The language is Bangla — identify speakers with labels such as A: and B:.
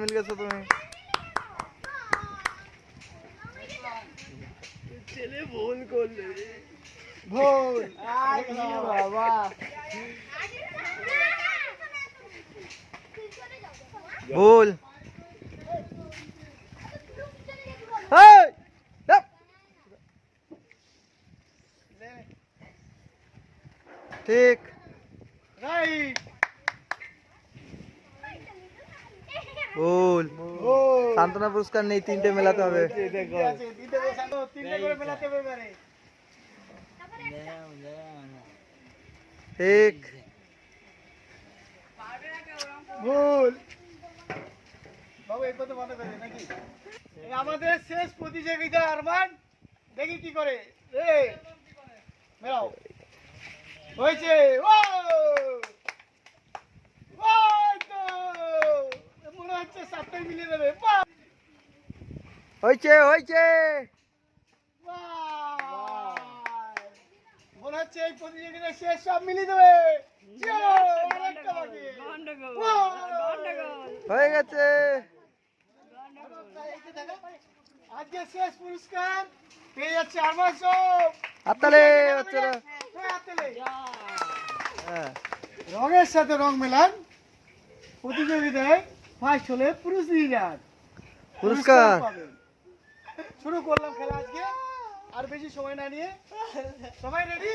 A: মিল গেছো তুমি
B: ছেলে ভুল করলে
A: ভুল
B: বাবা
A: ভুল এই, যাপ। ঠিক
B: রাইট
A: ভুল সান্ত্বনা পুরস্কার নেই তিনটে মেলাতে হবে। ঠিক।
B: ভুল আমাদের শেষ প্রতিযোগিতা আরমান। দেখি কি করে। হয়েছে। ও ওই তো সাতটাই
A: হয়েছে হয়েছে
B: মনে হচ্ছে এই প্রতিযোগিতা শেষ সব!
A: হয়ে গেছে।
B: আজকে শেষ পুরস্কার পেয়ে যাচ্ছে
A: হাততালি বাচ্চারা হ্যাঁ।
B: রঙের সাথে রং মেলান প্রতিযোগিতায়। ফার্স্ট হলে যান
A: পুরস্কার
B: শুরু করলাম খেলা আজকে। আর বেশি সময় না নিয়ে। সবাই রেডি